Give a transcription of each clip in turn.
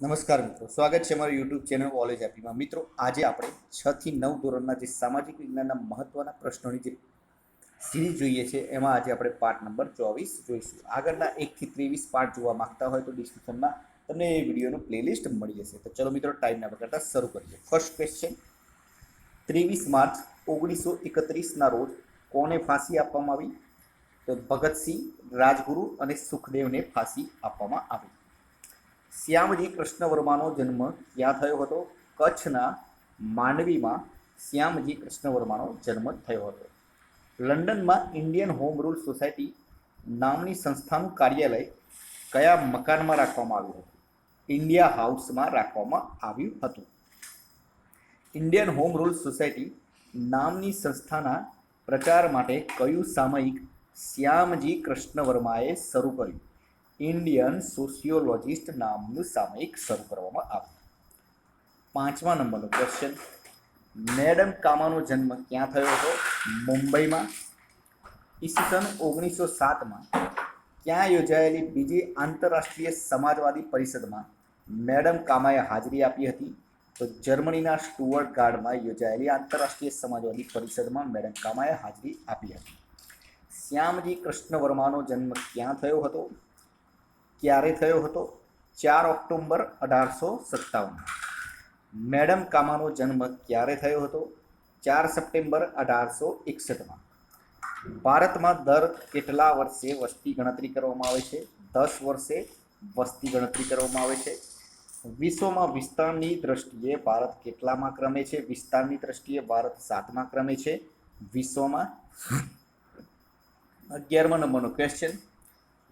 નમસ્કાર મિત્રો. સ્વાગત છે મારી યુટ્યુબ ચેનલ ઓલેજ એપીમાં મિત્રો, આજે આપણે છ થી નવ ધોરણના જે સામાજિક વિજ્ઞાનના મહત્વના પ્રશ્નોની જે સિરીઝ જોઈએ છે, એમાં આજે આપણે પાર્ટ નંબર ચોવીસ જોઈશું. આગળના એકથી ત્રેવીસ પાર્ટ જોવા માંગતા હોય તો ડિસ્ક્રિપ્શનમાં તમને એ વિડીયોનું પ્લેલિસ્ટ મળી જશે. તો ચલો મિત્રો ટાઈમ ના બગાડતા શરૂ કરીએ. ફર્સ્ટ ક્વેશ્ચન ત્રેવીસ માર્ચ ઓગણીસો એકત્રીસના રોજ કોને ફાંસી આપવામાં આવી? તો ભગતસિંહ, રાજગુરુ અને સુખદેવને ફાંસી આપવામાં આવી. શ્યામજી કૃષ્ણ વર્માનો જન્મ ક્યાં થયો હતો? કચ્છના માંડવીમાં શ્યામજી કૃષ્ણ વર્માનો જન્મ થયો હતો. લંડનમાં ઇન્ડિયન હોમ રૂલ સોસાયટી નામની સંસ્થાનું કાર્યાલય કયા મકાનમાં રાખવામાં આવ્યું હતું? ઇન્ડિયા હાઉસમાં રાખવામાં આવ્યું હતું. ઇન્ડિયન હોમ રૂલ સોસાયટી નામની સંસ્થાના પ્રચાર માટે કયું સામયિક શ્યામજી કૃષ્ણ વર્માએ શરૂ કર્યું? ઇન્ડિયન સોશિયોલોજિસ્ટ નામનું સામયિક શરૂ કરવામાં આવ્યું. પાંચમા નંબરનો ક્વેશ્ચન મેડમ કામાનો જન્મ ક્યાં થયો હતો? મુંબઈમાં. ઈસવીસન ઓગણીસો સાતમાં ક્યાં યોજાયેલી બીજી આંતરરાષ્ટ્રીય સમાજવાદી પરિષદમાં મેડમ કામાએ હાજરી આપી હતી? તો જર્મનીના સ્ટુઅર્ટ ગાર્ડમાં યોજાયેલી આંતરરાષ્ટ્રીય સમાજવાદી પરિષદમાં મેડમ કામાએ હાજરી આપી હતી. શ્યામજી કૃષ્ણ વર્માનો જન્મ ક્યાં થયો હતો? ક્યારે થયો હતો ચાર ઓક્ટોબર અઢારસો સત્તાવન. મેડમ કામાનો જન્મ ક્યારે થયો હતો? ચાર સપ્ટેમ્બર અઢારસો એકસઠમાં. ભારતમાં દર કેટલા વર્ષે વસ્તી ગણતરી કરવામાં આવે છે? દસ વર્ષે વસ્તી ગણતરી કરવામાં આવે છે. વિશ્વમાં વિસ્તારની દ્રષ્ટિએ ભારત કેટલામાં ક્રમે છે? વિસ્તારની દ્રષ્ટિએ ભારત સાતમા ક્રમે છે? વિશ્વમાં અગિયારમા નંબરનો ક્વેશ્ચન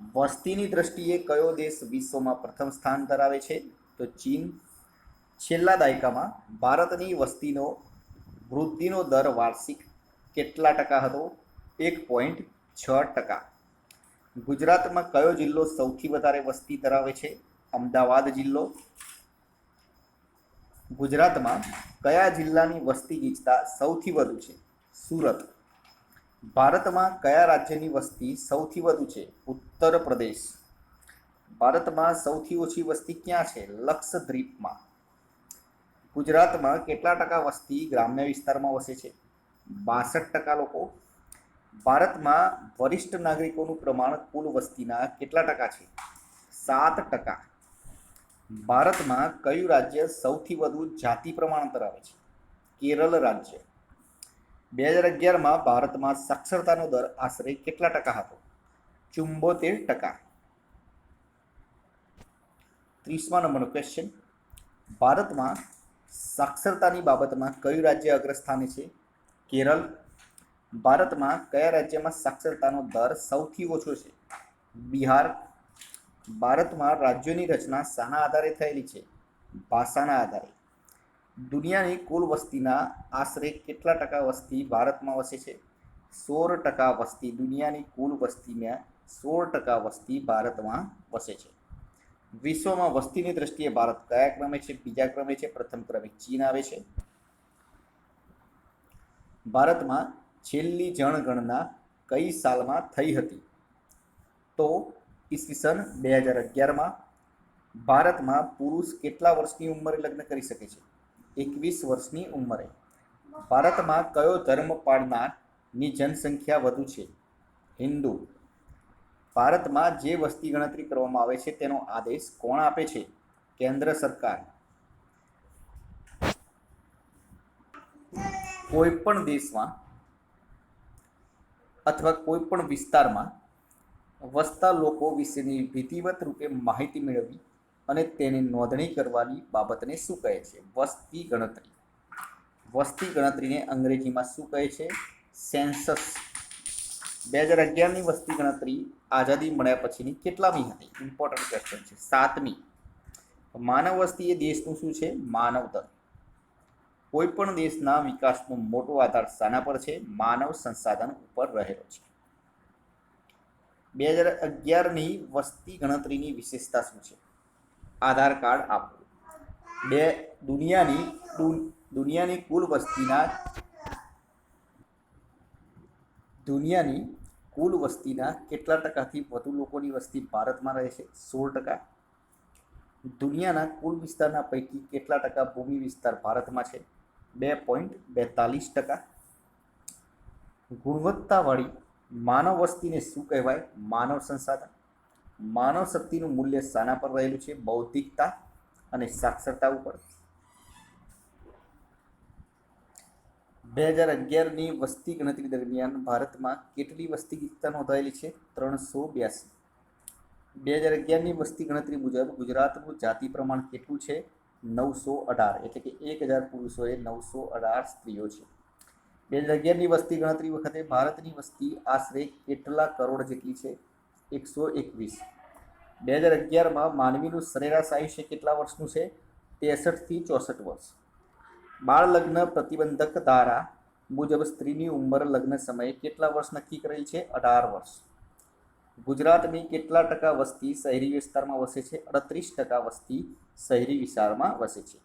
વસ્તીની દ્રષ્ટિએ કયો દેશ વિશ્વમાં પ્રથમ સ્થાન ધરાવે છે? તો ચીન. છેલ્લા દાયકામાં ભારતની વસ્તીનો, વૃદ્ધિનો દર વાર્ષિક કેટલા ટકા હતો? એક પોઈન્ટ છ ટકા. ગુજરાતમાં કયો જિલ્લો સૌથી વધારે વસ્તી ધરાવે છે? અમદાવાદ જિલ્લો. ગુજરાતમાં કયા જિલ્લાની વસ્તી ગીચતા સૌથી વધુ છે? સુરત. ભારતમાં કયા રાજ્યની વસ્તી સૌથી વધુ છે? ઉત્તર પ્રદેશ. ભારતમાં સૌથી ઓછી વસ્તી ક્યાં છે? લક્ષદ્વીપમાં. ગુજરાતમાં કેટલા ટકા વસ્તી ગ્રામ્ય વિસ્તારમાં વસે છે? બાસઠ ટકા લોકો. ભારતમાં વરિષ્ઠ નાગરિકોનું પ્રમાણ કુલ વસ્તીના કેટલા ટકા છે? સાત ટકા. ભારતમાં કયું રાજ્ય સૌથી વધુ જાતિ પ્રમાણ ધરાવે છે? કેરળ રાજ્ય. બે હજાર અગિયારમાં ભારતમાં સાક્ષરતાનો દર આશરે કેટલા ટકા હતો? ચુંબોતેર ટકા. ત્રીસમા નંબરનો ક્વેશ્ચન ભારતમાં સાક્ષરતાની બાબતમાં કયું રાજ્ય અગ્રસ્થાને છે? કેરળ. ભારતમાં કયા રાજ્યમાં સાક્ષરતાનો દર સૌથી ઓછો છે? બિહાર. ભારતમાં રાજ્યોની રચના શાના આધારે થયેલી છે? ભાષાના આધારે. દુનિયાની કુલ વસ્તીના આશરે કેટલા ટકા વસ્તી ભારતમાં વસે છે? સોળ ટકા વસ્તી દુનિયાની કુલ વસ્તીમાં સોળ ટકા વસ્તી ભારતમાં વસે છે. વિશ્વમાં વસ્તીની દ્રષ્ટિએ ભારત કયા ક્રમે છે? બીજા ક્રમે છે? પ્રથમ ક્રમે ચીન આવે છે. ભારતમાં છેલ્લી જનગણના કઈ સાલમાં થઈ હતી? તો ઈસવીસન બે હજાર અગિયારમાં ભારતમાં પુરુષ કેટલા વર્ષની ઉંમરે લગ્ન કરી શકે છે? એકવીસ વર્ષની ઉંમરે. ભારતમાં કયો ધર્મ પાળનારની જનસંખ્યા વધુ છે? હિન્દુ ભારતમાં જે વસ્તી ગણતરી કરવામાં આવે છે તેનો આદેશ કોણ આપે છે? કેન્દ્ર સરકાર. કોઈ પણ દેશમાં અથવા કોઈ પણ વિસ્તારમાં વસતા લોકો વિશેની વિધિવત રૂપે માહિતી મેળવવી અને તેની નોંધણી કરવાની બાબતને શું કહે છે? વસ્તી ગણતરી. વસ્તી ગણતરીને અંગ્રેજીમાં શું કહે છે? સેન્સસ. બે હજાર અગિયારની વસ્તી ગણતરી આઝાદી મળ્યા પછીની કેટલામી હતી? ઇમ્પોર્ટન્ટ ક્વેશ્ચન છે. સાતમી. માનવ વસ્તી એ દેશનું શું છે? માનવ દર કોઈ પણ દેશના વિકાસનો મોટો આધાર શાના પર છે? માનવ સંસાધન ઉપર રહેલો છે. બે હજાર અગિયારની વસ્તી ગણતરીની વિશેષતા શું છે? આધાર કાર્ડ આપવું બે, દુનિયાની દુનિયાની કુલ વસ્તીના દુનિયાની કુલ વસ્તીના કેટલા ટકાથી વધુ લોકોની વસ્તી ભારતમાં રહે છે? સોળ ટકા. દુનિયાના કુલ વિસ્તારના પૈકી કેટલા ટકા ભૂમિ વિસ્તાર ભારતમાં છે? બે પોઈન્ટ બેતાલીસ ટકા. ગુણવત્તાવાળી માનવ વસ્તીને શું કહેવાય? માનવ સંસાધન. માનવ શક્તિનું મૂલ્ય શાના પર રહેલું છે, બૌદ્ધિકતા અને સાક્ષરતા ઉપર. બે હજાર અગિયારની વસ્તી ગણતરી દરમિયાન ભારતમાં કેટલી વસ્તી ગીતતા નોંધાયેલી છે? ત્રણસો બ્યાસી. બે હજાર અગિયારની વસ્તી ગણતરી મુજબ ગુજરાતનું જાતિ પ્રમાણ કેટલું છે? નવસો અઢાર. એટલે કે એક હજાર પુરુષોએ નવસો અઢાર સ્ત્રીઓ છે. બે હજાર અગિયારની વસ્તી ગણતરી વખતે ભારતની વસ્તી આશરે કેટલા કરોડ જેટલી છે? એકસો એકવીસ. બે હજાર અગિયારમાં માનવીનું સરેરાશ આયુષ્ય કેટલા વર્ષનું છે? ત્રેસઠથી ચોસઠ વર્ષ. બાળ લગ્ન પ્રતિબંધક ધારા મુજબ સ્ત્રીની ઉંમર લગ્ન સમયે કેટલા વર્ષ નક્કી કરેલ છે? અઢાર વર્ષ. ગુજરાતની કેટલા ટકા વસ્તી શહેરી વિસ્તારમાં વસે છે? અડત્રીસ ટકા વસ્તી શહેરી વિસ્તારમાં વસે છે.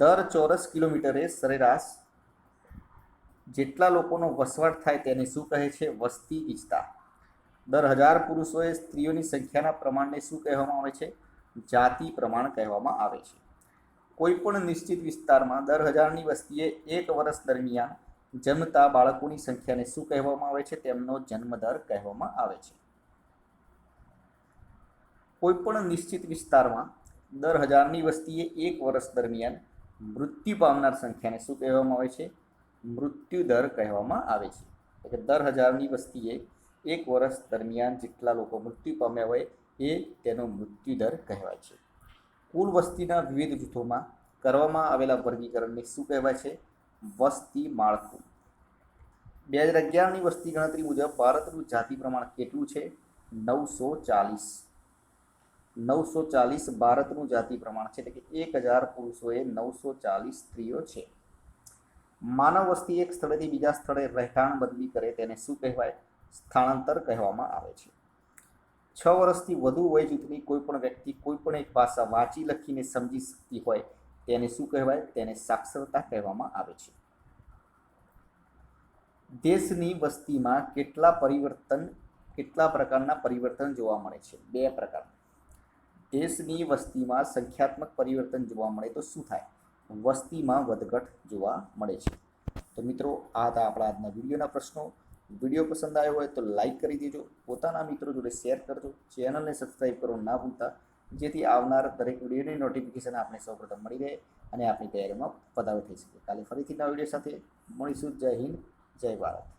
દર ચોરસ કિલોમીટરે સરેરાશ જેટલા લોકોનો વસવાટ થાય તેને શું કહે છે? વસ્તી ગીચતા દર હજાર પુરુષોએ સ્ત્રીઓની સંખ્યાના પ્રમાણને શું કહેવામાં આવે છે? જાતિ પ્રમાણ કહેવામાં આવે છે. કોઈપણ નિશ્ચિત વિસ્તારમાં દર હજારની વસ્તીએ એક વર્ષ દરમિયાન જન્મતા બાળકોની સંખ્યાને શું કહેવામાં આવે છે? તેમનો જન્મદર કહેવામાં આવે છે. કોઈપણ નિશ્ચિત વિસ્તારમાં દર હજારની વસ્તીએ એક વર્ષ દરમિયાન મૃત્યુ પામનાર સંખ્યાને શું કહેવામાં આવે છે? મૃત્યુદર કહેવામાં આવે છે. એટલે દર હજારની વસ્તીએ એક વર્ષ દરમિયાન જેટલા લોકો મૃત્યુ પામ્યા હોય એ તેનો મૃત્યુદર કહેવાય છે. કુલ વસ્તીના વિવિધ જૂથોમાં કરવામાં આવેલા વર્ગીકરણને શું કહેવાય છે? વસ્તી માળખું. બે હજાર અગિયારની વસ્તી ગણતરી મુજબ ભારતનું જાતિ પ્રમાણ કેટલું છે? નવસો ચાલીસ. નવસો ચાલીસ ભારતનું જાતિ પ્રમાણ છે, એટલે કે એક હજાર પુરુષોએ નવસો ચાલીસ સ્ત્રીઓ છે. માનવ વસ્તી એક સ્થળેથી બીજા સ્થળે રહેઠાણ બદલી કરે તેને શું કહેવાય? સ્થળાંતર કહેવામાં આવે છે. છ વર્ષથી વધુ વય જૂથની કોઈ પણ વ્યક્તિ કોઈ પણ એક ભાષા વાંચી લખીને સમજી શકતી હોય, તેને શું કહેવાય? તેને સાક્ષરતા કહેવામાં આવે છે. દેશની વસ્તીમાં કેટલા પરિવર્તન, કેટલા પ્રકારના પરિવર્તન જોવા મળે છે? બે પ્રકાર. દેશની વસ્તીમાં સંખ્યાત્મક પરિવર્તન જોવા મળે તો શું થાય? વસ્તીમાં વધઘટ જોવા મળે છે. તો મિત્રો, આ હતા આપણા આજના વિડીયોના પ્રશ્નો. વીડિયો પસંદ આવ્યો હોય તો લાઈક કરી દેજો. પોતાના મિત્રો જોડે શેર કરજો. ચેનલને સબસ્ક્રાઈબ કરો ના ભૂલતા. જેથી આવનાર દરેક વિડીયોની નોટિફિકેશન આપણે સૌપ્રથમ મળી રહે અને આપણી તૈયારીમાં વધારો થઈ શકે. કાલે ફરીથી નવા વીડિયો સાથે મળીશું. જય હિન્દ. જય ભારત.